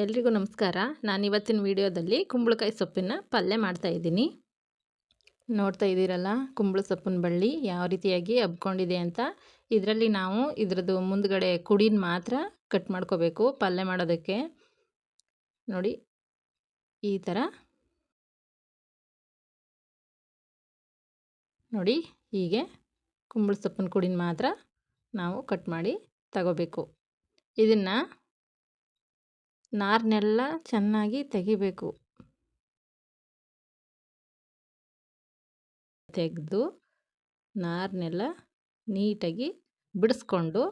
ಎಲ್ರಿಗೂ ನಮಸ್ಕಾರ. ನಾನು ಇವತ್ತಿನ ವಿಡಿಯೋದಲ್ಲಿ ಕುಂಬಳಕಾಯಿ ಸೊಪ್ಪಿನ ಪಲ್ಯ ಮಾಡ್ತಾ ಇದ್ದೀನಿ. ನೋಡ್ತಾ ಇದ್ದೀರಲ್ಲ, ಕುಂಬಳ ಸೊಪ್ಪಿನ ಬಳ್ಳಿ ಯಾವ ರೀತಿಯಾಗಿ ಹಬ್ಕೊಂಡಿದೆ ಅಂತ. ಇದರಲ್ಲಿ ನಾವು ಇದರದ್ದು ಮುಂದ್ಗಡೆ ಕುಡಿನ ಮಾತ್ರ ಕಟ್ ಮಾಡ್ಕೋಬೇಕು ಪಲ್ಯ ಮಾಡೋದಕ್ಕೆ. ನೋಡಿ, ಈ ಥರ ನೋಡಿ, ಹೀಗೆ ಕುಂಬಳ ಸೊಪ್ಪಿನ ಕುಡಿನ ಮಾತ್ರ ನಾವು ಕಟ್ ಮಾಡಿ ತಗೋಬೇಕು. ಇದನ್ನು ನಾರನ್ನೆಲ್ಲ ಚೆನ್ನಾಗಿ ತೆಗಿಬೇಕು. ತೆಗೆದು ನಾರನ್ನೆಲ್ಲ ನೀಟಾಗಿ ಬಿಡಿಸ್ಕೊಂಡು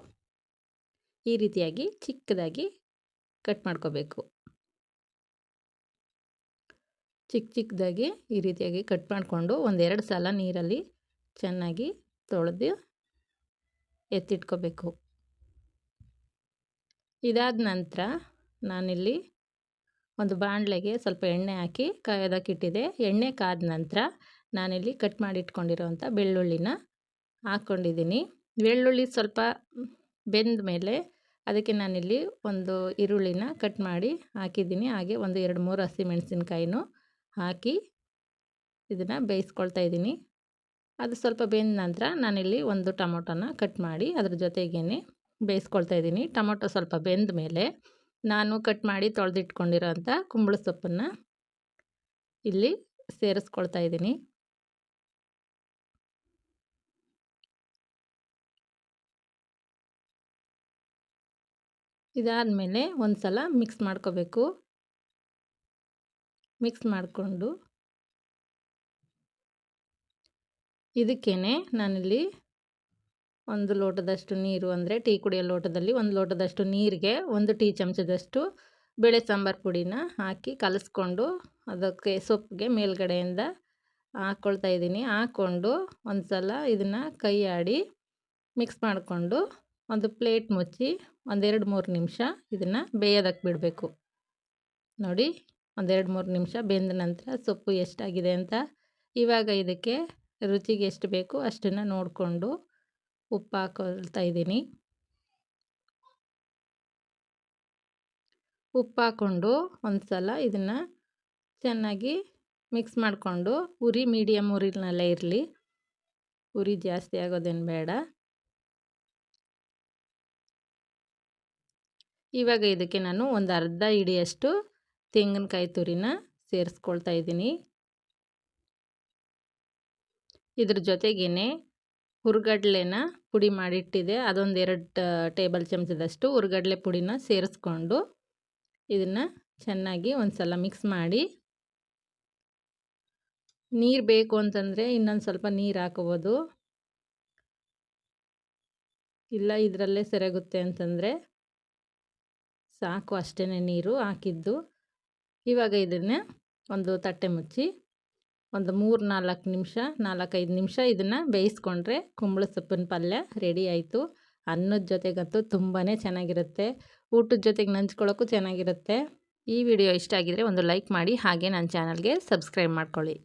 ಈ ರೀತಿಯಾಗಿ ಚಿಕ್ಕದಾಗಿ ಕಟ್ ಮಾಡ್ಕೋಬೇಕು. ಚಿಕ್ಕ ಚಿಕ್ಕದಾಗಿ ಈ ರೀತಿಯಾಗಿ ಕಟ್ ಮಾಡಿಕೊಂಡು ಒಂದೆರಡು ಸಲ ನೀರಲ್ಲಿ ಚೆನ್ನಾಗಿ ತೊಳೆದು ಎತ್ತಿಟ್ಕೋಬೇಕು. ಇದಾದ ನಂತರ ನಾನಿಲ್ಲಿ ಒಂದು ಬಾಣಲೆಗೆ ಸ್ವಲ್ಪ ಎಣ್ಣೆ ಹಾಕಿ ಕಾಯೋದಕ್ಕಿಟ್ಟಿದೆ. ಎಣ್ಣೆ ಕಾದ ನಂತರ ನಾನಿಲ್ಲಿ ಕಟ್ ಮಾಡಿ ಇಟ್ಕೊಂಡಿರೋವಂಥ ಬೆಳ್ಳುಳ್ಳಿನ ಹಾಕ್ಕೊಂಡಿದ್ದೀನಿ. ಬೆಳ್ಳುಳ್ಳಿ ಸ್ವಲ್ಪ ಬೆಂದ ಮೇಲೆ ಅದಕ್ಕೆ ನಾನಿಲ್ಲಿ ಒಂದು ಈರುಳ್ಳಿನ ಕಟ್ ಮಾಡಿ ಹಾಕಿದ್ದೀನಿ. ಹಾಗೆ ಒಂದು ಎರಡು ಮೂರು ಹಸಿಮೆಣಸಿನ್ಕಾಯಿನೂ ಹಾಕಿ ಇದನ್ನು ಬೇಯಿಸ್ಕೊಳ್ತಾ ಇದ್ದೀನಿ. ಅದು ಸ್ವಲ್ಪ ಬೆಂದ ನಂತರ ನಾನಿಲ್ಲಿ ಒಂದು ಟೊಮೊಟೊನ ಕಟ್ ಮಾಡಿ ಅದ್ರ ಜೊತೆಗೇ ಬೇಯಿಸ್ಕೊಳ್ತಾ ಇದ್ದೀನಿ. ಟೊಮೊಟೊ ಸ್ವಲ್ಪ ಬೆಂದ ಮೇಲೆ ನಾನು ಕಟ್ ಮಾಡಿ ತೊಳೆದಿಟ್ಕೊಂಡಿರೋಂಥ ಕುಂಬಳ ಸೊಪ್ಪನ್ನು ಇಲ್ಲಿ ಸೇರಿಸ್ಕೊಳ್ತಾ ಇದ್ದೀನಿ. ಇದಾದಮೇಲೆ ಒಂದು ಸಲ ಮಿಕ್ಸ್ ಮಾಡ್ಕೋಬೇಕು. ಮಿಕ್ಸ್ ಮಾಡಿಕೊಂಡು ಇದಕ್ಕೇ ನಾನಿಲ್ಲಿ ಒಂದು ಲೋಟದಷ್ಟು ನೀರು ಅಂದರೆ ಟೀ ಕುಡಿಯೋ ಲೋಟದಲ್ಲಿ ಒಂದು ಲೋಟದಷ್ಟು ನೀರಿಗೆ, ಒಂದು ಟೀ ಚಮಚದಷ್ಟು ಬೇಳೆ ಸಾಂಬಾರು ಪುಡಿನ ಹಾಕಿ ಕಲಸ್ಕೊಂಡು ಅದಕ್ಕೆ ಸೊಪ್ಪಿಗೆ ಮೇಲ್ಗಡೆಯಿಂದ ಹಾಕ್ಕೊಳ್ತಾ ಇದ್ದೀನಿ. ಹಾಕ್ಕೊಂಡು ಒಂದು ಸಲ ಇದನ್ನು ಕೈ ಆಡಿ ಮಿಕ್ಸ್ ಮಾಡಿಕೊಂಡು ಒಂದು ಪ್ಲೇಟ್ ಮುಚ್ಚಿ ಒಂದೆರಡು ಮೂರು ನಿಮಿಷ ಇದನ್ನು ಬೇಯೋದಕ್ಕೆ ಬಿಡಬೇಕು. ನೋಡಿ ಒಂದೆರಡು ಮೂರು ನಿಮಿಷ ಬೆಂದ ನಂತರ ಸೊಪ್ಪು ಎಷ್ಟಾಗಿದೆ ಅಂತ ಇವಾಗ ಇದಕ್ಕೆ ರುಚಿಗೆ ಎಷ್ಟು ಬೇಕು ಅಷ್ಟನ್ನು ನೋಡಿಕೊಂಡು ಉಪ್ಪು ಹಾಕೊಳ್ತಾ ಇದ್ದೀನಿ. ಉಪ್ಪು ಹಾಕ್ಕೊಂಡು ಒಂದು ಸಲ ಇದನ್ನು ಚೆನ್ನಾಗಿ ಮಿಕ್ಸ್ ಮಾಡಿಕೊಂಡು, ಉರಿ ಮೀಡಿಯಮ್ ಉರಿನಲ್ಲೇ ಇರಲಿ. ಉರಿ ಜಾಸ್ತಿ ಆಗೋದೇನು ಬೇಡ. ಇವಾಗ ಇದಕ್ಕೆ ನಾನು ಒಂದು ಅರ್ಧ ಇಡಿಯಷ್ಟು ತೆಂಗಿನಕಾಯಿ ತುರಿನ ಸೇರಿಸ್ಕೊಳ್ತಾ ಇದ್ದೀನಿ. ಇದ್ರ ಜೊತೆಗೇ ಹುರ್ಗಡ್ಲೆನ ಪುಡಿ ಮಾಡಿಟ್ಟಿದೆ. ಅದೊಂದು ಎರಡು ಟೇಬಲ್ ಚಮಚದಷ್ಟು ಹುರ್ಗಡ್ಲೆ ಪುಡಿನ ಸೇರಿಸ್ಕೊಂಡು ಇದನ್ನು ಚೆನ್ನಾಗಿ ಒಂದು ಸಲ ಮಿಕ್ಸ್ ಮಾಡಿ. ನೀರು ಬೇಕು ಅಂತಂದರೆ ಇನ್ನೊಂದು ಸ್ವಲ್ಪ ನೀರು ಹಾಕೋಬೋದು. ಇಲ್ಲ ಇದರಲ್ಲೇ ಸರಿಯಾಗುತ್ತೆ ಅಂತಂದರೆ ಸಾಕು ಅಷ್ಟೇ ನೀರು ಹಾಕಿದ್ದು. ಇವಾಗ ಇದನ್ನು ಒಂದು ತಟ್ಟೆ ಮುಚ್ಚಿ ಒಂದು ಮೂರು ನಾಲ್ಕು ನಿಮಿಷ, ನಾಲ್ಕೈದು ನಿಮಿಷ ಇದನ್ನು ಬೇಯಿಸ್ಕೊಂಡ್ರೆ ಕುಂಬಳ ಸೊಪ್ಪಿನ ಪಲ್ಯ ರೆಡಿ ಆಯಿತು. ಅನ್ನದ ಜೊತೆಗಂತೂ ತುಂಬಾ ಚೆನ್ನಾಗಿರುತ್ತೆ. ಊಟದ ಜೊತೆಗೆ ನಂಚ್ಕೊಳ್ಳೋಕ್ಕೂ ಚೆನ್ನಾಗಿರುತ್ತೆ. ಈ ವಿಡಿಯೋ ಇಷ್ಟ ಆಗಿದರೆ ಒಂದು ಲೈಕ್ ಮಾಡಿ, ಹಾಗೆ ನನ್ನ ಚಾನಲ್ಗೆ ಸಬ್ಸ್ಕ್ರೈಬ್ ಮಾಡ್ಕೊಳ್ಳಿ.